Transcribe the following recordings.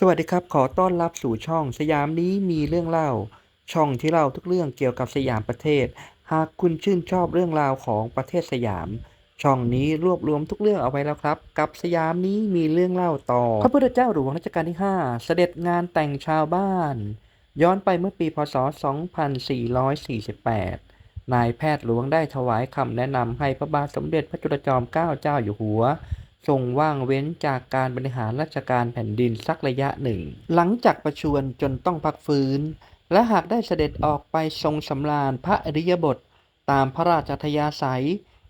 สวัสดีครับ ขอต้อนรับสู่ช่องสยามนี้มีเรื่องเล่า ช่องที่เล่าทุกเรื่องเกี่ยวกับสยามประเทศ หากคุณชื่นชอบเรื่องราวของประเทศสยาม ช่องนี้รวบรวมทุกเรื่องเอาไว้แล้วครับ กับสยามนี้มีเรื่องเล่าต่อพระพุทธเจ้าหลวงรัชกาลที่ 5 เสด็จงานแต่งชาวบ้าน ย้อนไปเมื่อปีพศ 2448 นายแพทย์หลวงได้ถวายคำแนะนำให้พระบาทสมเด็จพระจุลจอมเกล้าเจ้าอยู่หัว ทรงว่างเว้นจากการบริหารราชการแผ่นดินสักระยะหนึ่ง หลังจากประชวรจนต้องพักฟื้น และหากได้เสด็จออกไปทรงสำราญพระอริยบท ตามพระราชอัธยาศัย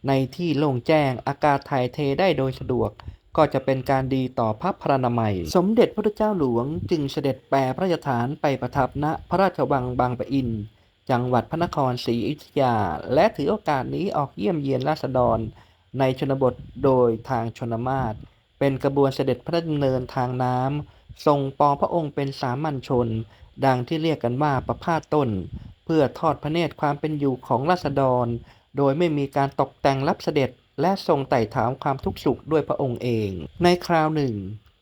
ในที่โล่งแจ้งอากาศถ่ายเทได้โดยสะดวก ก็จะเป็นการดีต่อพระพรานามัย สมเด็จพระเจ้าหลวงจึงเสด็จแปรพระราชฐานไปประทับณพระราชวังบางปะอิน จังหวัดพระนครศรีอยุธยา และถือโอกาสนี้ออกเยี่ยมเยียนราษฎร ในชนบทโดยทางชนมาศเป็นกระบวนเสด็จพระดำเนินทางน้ำทรงปองพระองค์เป็นสามัญชน ดังที่เรียกกันว่าประพาสต้น เพื่อทอดพระเนตรความเป็นอยู่ของราษฎร โดยไม่มีการตกแต่งรับเสด็จและทรงไต่ถามความทุกข์สุขด้วยพระองค์เอง ในคราวหนึ่ง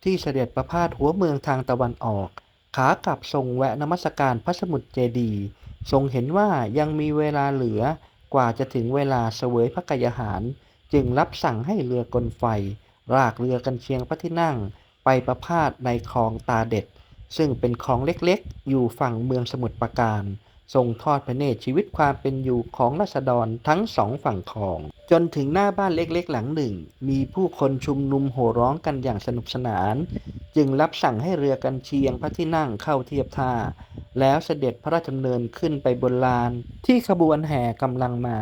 ที่เสด็จประพาสหัวเมืองทางตะวันออก ขากลับทรงแวะนมัสการพระสมุทรเจดียทรงเห็นว่ายังมีเวลาเหลือกว่าจะถึงเวลาเสวยพระกยาหาร จึงรับสั่งให้เรือกลไฟ รากเรือกันเชียงพระที่นั่ง ไปประพาสในคลองตาเด็ด ซึ่งเป็นคลองเล็กๆ อยู่ฝั่งเมืองสมุทรปราการทรงทอดพระเนตรชีวิตความเป็นอยู่ของราษฎรทั้งสองฝั่งคลอง จนถึงหน้าบ้านเล็กๆ หลังหนึ่ง มีผู้คนชุมนุมโห่ร้องกันอย่างสนุกสนาน จึงรับสั่งให้เรือกันเชียงพระที่นั่งเข้าเทียบท่า แล้วเสด็จพระราชดำเนินขึ้นไปบนลาน ที่ขบวนแห่กำลังมา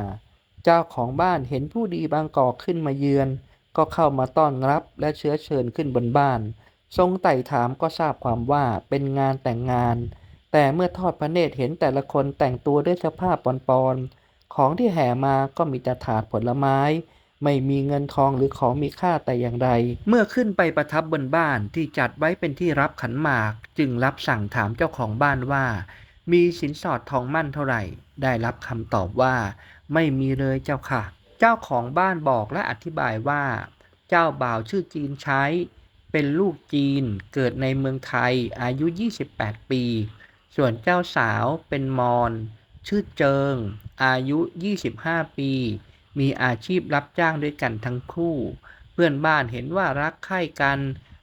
เจ้าของบ้านเห็นผู้ดีบางกอกขึ้นมาเยือน ก็เข้ามาต้อนรับและเชื้อเชิญขึ้นบนบ้าน ทรงไต่ถามก็ทราบความว่าเป็นงานแต่งงาน แต่เมื่อทอดพระเนตรเห็นแต่ละคนแต่งตัวด้วยเสื้อผ้าปอนๆ ของที่แห่มาก็มีแต่ถาดผลไม้ ไม่มีเงินทองหรือของมีค่าแต่อย่างใด เมื่อขึ้นไปประทับบนบ้านที่จัดไว้เป็นที่รับขันหมาก จึงรับสั่งถามเจ้าของบ้านว่า มีสินสอดทองมั่นเท่าไหร่ ได้รับคำตอบว่า ไม่มีเลยเจ้าค่ะ เจ้าของบ้านบอกและอธิบายว่า เจ้าบ่าวชื่อจีนใช้ เป็นลูกจีนเกิดในเมืองไทยอายุ 28 ปี ส่วนเจ้าสาวเป็นมอญชื่อเจิง อายุ 25 ปี มีอาชีพรับจ้างด้วยกันทั้งคู่ เพื่อนบ้านเห็นว่ารักใคร่กัน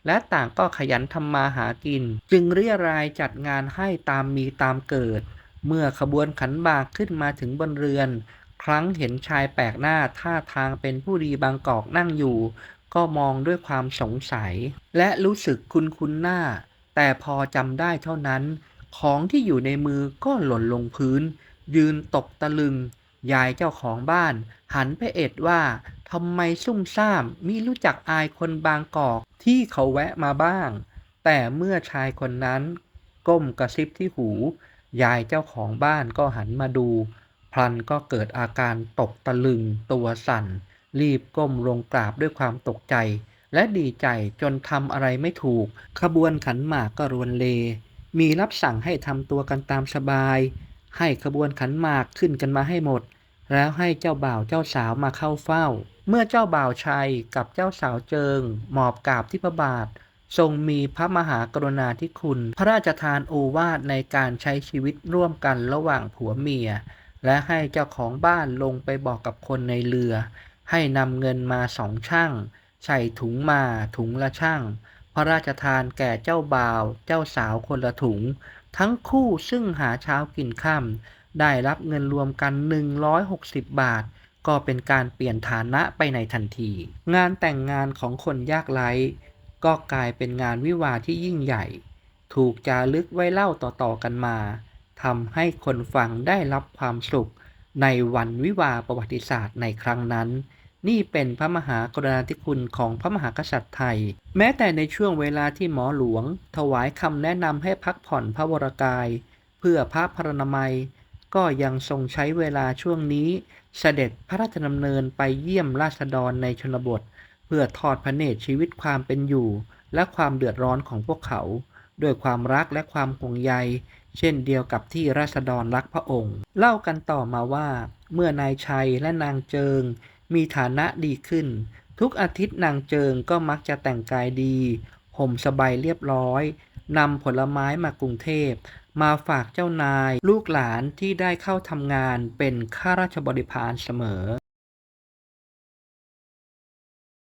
และต่างก็ขยันทำมาหากิน จึงเรียรายจัดงานให้ตามมีตามเกิด เมื่อขบวนขันหมากขึ้นมาถึงบนเรือน ครั้งเห็นชายแปลกหน้าท่าทางเป็นผู้ดีบางกอกนั่งอยู่ ก็มองด้วยความสงสัย และรู้สึกคุ้นคุ้นหน้า แต่พอจำได้เท่านั้น ของที่อยู่ในมือก็หล่นลงพื้น ยืนตกตะลึง ยายเจ้าของบ้าน หันไปเอ็ดว่าทำไมซุ่มซ่ามมิรู้จักอายคนบางกอกที่เขาแวะมาบ้าง แต่เมื่อชายคนนั้น ก้มกระซิบที่หู ยายเจ้าของบ้านก็หันมาดู พลันก็เกิดอาการตกตะลึงตัวสั่น รีบก้มลงกราบด้วยความตกใจ และดีใจจนทำอะไรไม่ถูก ขบวนขันหมากก็รวนเล มีรับสั่งให้ทำตัวกันตามสบาย ให้ขบวนขันหมากขึ้นกันมาให้หมด แล้วให้เจ้าบ่าวเจ้าสาวมาเข้าเฝ้า เมื่อเจ้าบ่าวชัยกับเจ้าสาวเจิง หมอบกราบที่พระบาททรงมีพระมหากรุณาธิคุณ พระราชทานโอวาทในการใช้ชีวิตร่วมกันระหว่างผัวเมีย และให้เจ้าของบ้านลงไปบอกกับคนในเรือ ให้นำเงินมาสองช่าง ใส่ถุงมาถุงละช่าง พระราชทานแก่เจ้าบ่าว เจ้าสาวคนละถุง ทั้งคู่ซึ่งหาเช้ากินค่ำได้รับเงินรวมกัน 160 บาท ก็เป็นการเปลี่ยนฐานะไปในทันที งานแต่งงานของคนยากไร้ ก็กลายเป็นงานวิวาที่ยิ่งใหญ่ ถูกจารึกไว้เล่าต่อๆกันมา ทำให้คนฟังได้รับความสุข ในวันวิวาประวัติศาสตร์ในครั้งนั้น นี่เป็นพระมหากรณาธิคุณของพระมหากษัตริย์ไทย แม้แต่ในช่วงเวลาที่หมอหลวง ถวายคำแนะนำให้พักผ่อนพระวรกาย เพื่อพระพรณนมัย ก็ยังทรงใช้เวลาช่วงนี้ เสด็จพระราชดำเนินไปเยี่ยมราษฎรในชนบท เพื่อทอดพระเนตรชีวิตความเป็นอยู่ และความเดือดร้อนของพวกเขา ด้วยความรักและความห่วงใย เช่นเดียวกับที่ราษฎรรักพระองค์ เล่ากันต่อมาว่า เมื่อนายชัยและนางเจิง มีฐานะดีขึ้น ทุกอาทิตย์นางเจิงก็มักจะแต่งกายดีห่มสบายเรียบร้อยนำผลไม้มากรุงเทพ มาฝากเจ้านาย ลูกหลานที่ได้เข้าทำงานเป็นข้าราชบริพารเสมอ